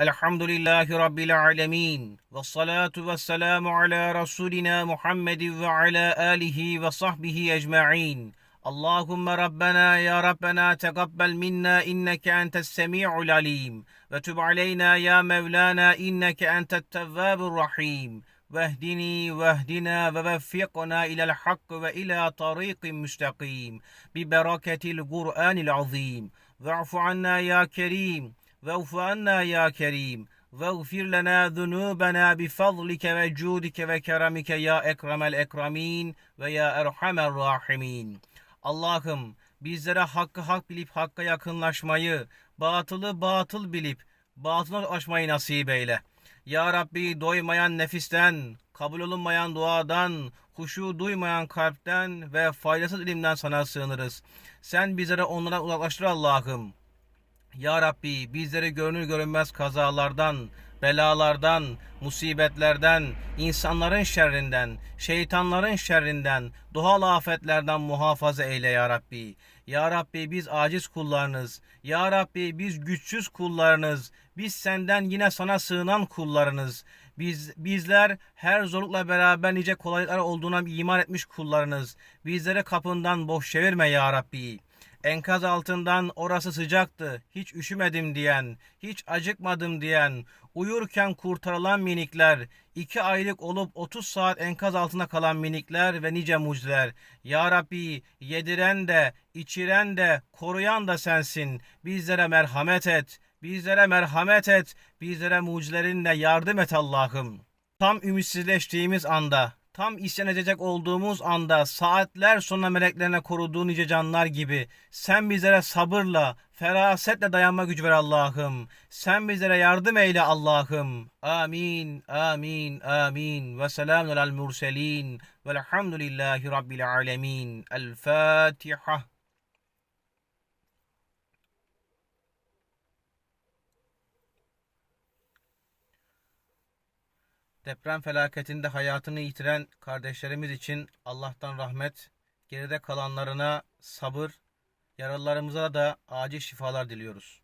الحمد لله رب العالمين والصلاة والسلام على رسولنا محمد وعلى آله وصحبه أجمعين اللهم ربنا يا ربنا تقبل منا إنك أنت السميع العليم وتب علينا يا مولانا إنك أنت التواب الرحيم واهدني واهدنا ووفقنا إلى الحق وإلى طريق مستقيم ببركة القرآن العظيم واعف عنا يا كريم Ve'fu anna ya kerim. Ve'fir lena zunubena bi fadlike ve cudike ve keremike ya ekremel ekremin ve ya erhamel rahimin. Allah'ım bizlere hakkı hak bilip hakka yakınlaşmayı, batılı batıl bilip batılı aşmayı nasip eyle. Ya Rabbi doymayan nefisten, kabul olunmayan duadan, huşu duymayan kalpten ve faydasız ilimden sana sığınırız. Sen bizlere onlara uzaklaştır Allah'ım. Ya Rabbi bizleri görünür görünmez kazalardan, belalardan, musibetlerden, insanların şerrinden, şeytanların şerrinden, doğal afetlerden muhafaza eyle ya Rabbi. Ya Rabbi biz aciz kullarınız. Ya Rabbi biz güçsüz kullarınız. Biz senden yine sana sığınan kullarınız. Biz bizler her zorlukla beraber nice kolaylıklar olduğuna iman etmiş kullarınız. Bizleri kapından boş çevirme ya Rabbi enkaz altından orası sıcaktı, hiç üşümedim diyen, hiç acıkmadım diyen, uyurken kurtarılan minikler, iki aylık olup 30 saat enkaz altında kalan minikler ve nice mucizeler. Ya Rabbi yediren de, içiren de, koruyan da sensin. Bizlere merhamet et, bizlere merhamet et, bizlere mucizelerinle yardım et Allah'ım. Tam ümitsizleştiğimiz anda, tam isyan olduğumuz anda saatler sonra meleklerine koruduğun nice canlar gibi sen bizlere sabırla, ferasetle dayanma gücü ver Allah'ım. Sen bizlere yardım eyle Allah'ım. Amin, amin, amin. Ve selamun alel murselin. Velhamdülillahi Rabbil alemin. El Fatiha. Deprem felaketinde hayatını yitiren kardeşlerimiz için Allah'tan rahmet, geride kalanlarına sabır, yaralılarımıza da acil şifalar diliyoruz.